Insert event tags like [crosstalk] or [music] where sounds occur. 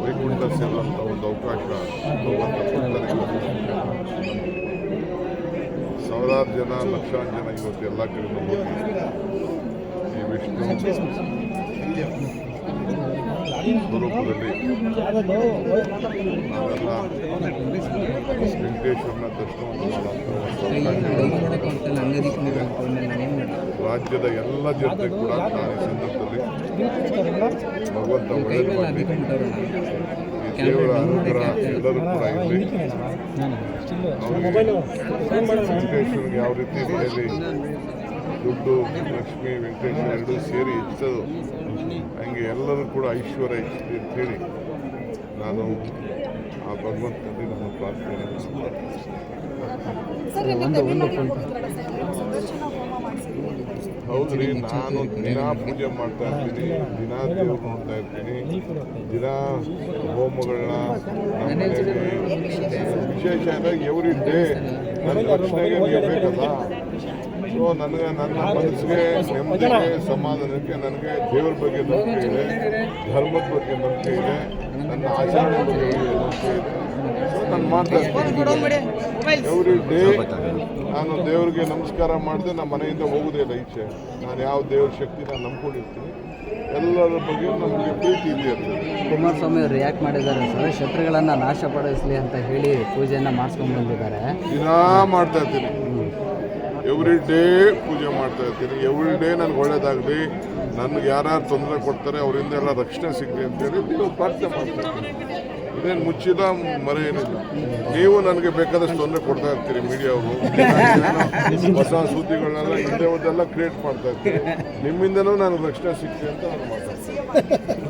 ವೈಕುಂಠ ಸೇರುವಂಥ ಒಂದು ಅವಕಾಶ ಭಗವಂತ ಕೊಡ್ತಾನೆ ಸಾವಿರಾರು ಜನ, ಲಕ್ಷಾಂತರ ಜನ ಇವತ್ತು ಎಲ್ಲ ಕಡೆ ಈ ವಿಷ್ಣು ಸ್ವರೂಪದಲ್ಲಿ ನಾವೆಲ್ಲ ವೆಂಕಟೇಶ್ವರನ ದರ್ಶನವನ್ನು ಮಾಡುವಂಥ ರಾಜ್ಯದ ಎಲ್ಲ ಜನತೆ ಕೂಡ ನಾನು ಈ ಸಂದರ್ಭದಲ್ಲಿ ಭಗವಂತ ಒಳ್ಳೆಯದು ಮಾಡಲಿ ಈ ದೇವರ ಅನುಗ್ರಹ ಎಲ್ಲರೂ ಕೂಡ ಇರಲಿ. ವೆಂಕಟೇಶ್ವರಿಗೆ ಯಾವ ರೀತಿ ಮನೆಯಲ್ಲಿ ದುಡ್ಡು ಲಕ್ಷ್ಮಿ ವೆಂಕಟೇಶ್ವರ ಎರಡೂ ಸೇರಿ ಹೆಚ್ಚೋದು ಹಂಗೆ ಎಲ್ಲರೂ ಕೂಡ ಐಶ್ವರ್ಯ ಹೆಚ್ಚಿದೆ ಅಂತೇಳಿ ನಾನು ಆ ಭಗವಂತನಲ್ಲಿ ನಾನು ಪ್ರಾರ್ಥನೆ ಹೌದ್ರಿ ನಾನು ದಿನ ಪೂಜೆ ಮಾಡ್ತಾ ಇರ್ತೀನಿ ದಿನ ದೇವ್ರು ನೋಡ್ತಾ ಇರ್ತೀನಿ ದಿನ ಹೋಮಗಳನ್ನ ವಿಶೇಷ ಅಂದರೆ ಎವ್ರಿ ಡೇ ನನಗೆ ರಕ್ಷಣೆಗೆ ಬೇಕಲ್ಲ ಸೊ ನನಗೆ ನನ್ನ ಮನಸ್ಸಿಗೆ ನೆಮ್ಮದಿಗೆ ಸಮಾಧಾನಕ್ಕೆ ನನಗೆ ದೇವ್ರ ಬಗ್ಗೆ ನಂಬಿಕೆ ಇದೆ ಧರ್ಮದ ಬಗ್ಗೆ ನಂಬಿಕೆ ಇದೆ ನನ್ನ ಆಚರಣೆ ಬಗ್ಗೆ ನಂಬಿಕೆ ಇದೆ. ಸೊ ನಾನು ಎವ್ರಿ ಡೇ ನಾನು ದೇವರಿಗೆ ನಮಸ್ಕಾರ ಮಾಡಿದೆ ನಮ್ಮ ಮನೆಯಿಂದ ಹೋಗೋದೇ ಇಲ್ಲ ಈಚೆ. ನಾನು ಯಾವ ದೇವ್ರ ಶಕ್ತಿ ನಾನು ನಂಬ್ಕೊಂಡಿರ್ತೀನಿ. ಎಲ್ಲರ ಬಗ್ಗೆ ನಮಗೆ ಪ್ರೀತಿ ಇದೆ ಇರ್ತದೆ ಕುಮಾರಸ್ವಾಮಿ ಅವರು ರಿಯಾಕ್ಟ್ ಮಾಡಿದ್ದಾರೆ. ಸರ್ ಶತ್ರುಗಳನ್ನ ನಾಶಪಡಿಸಲಿ ಅಂತ ಹೇಳಿ ಪೂಜೆಯನ್ನು ಮಾಡಿಸ್ಕೊಂಡು ಬಂದಿದ್ದಾರೆ. ದಿನಾ ಮಾಡ್ತಾ ಇರ್ತೀನಿ ಎವ್ರಿ ಡೇ ಪೂಜೆ ಮಾಡ್ತಾ ಇರ್ತೀನಿ. ಎವ್ರಿ ಡೇ ನನಗೆ ಒಳ್ಳೇದಾಗಲಿ. ನನಗೆ ಯಾರ್ಯಾರು ತೊಂದರೆ ಕೊಡ್ತಾರೆ, ಅವರಿಂದ ಎಲ್ಲ ರಕ್ಷಣೆ ಸಿಗಲಿ ಅಂತೇಳಿ ನೀವು ಪ್ರಾರ್ಥನೆ ಮಾಡ್ತೀನಿ ಇದೇನು ಮುಚ್ಚಿಲ್ಲ ಮರೆ ಏನಿಲ್ಲ. ನೀವು ನನಗೆ ಬೇಕಾದಷ್ಟು ತೊಂದರೆ ಕೊಡ್ತಾ ಇರ್ತೀರಿ, ಮೀಡಿಯಾವರು. [laughs] ಹೊಸ ಸುದ್ದಿಗಳನ್ನೆಲ್ಲ ಹಿಂದೆ ಹೋದೆಲ್ಲ ಕ್ರಿಯೇಟ್ ಮಾಡ್ತಾ ಇರ್ತೀನಿ. ನಿಮ್ಮಿಂದನೂ ನನಗೆ ರಕ್ಷಣೆ ಸಿಗ್ತೀನಿ ಅಂತ ನಾನು ಮಾತಾಡ್ತೀನಿ.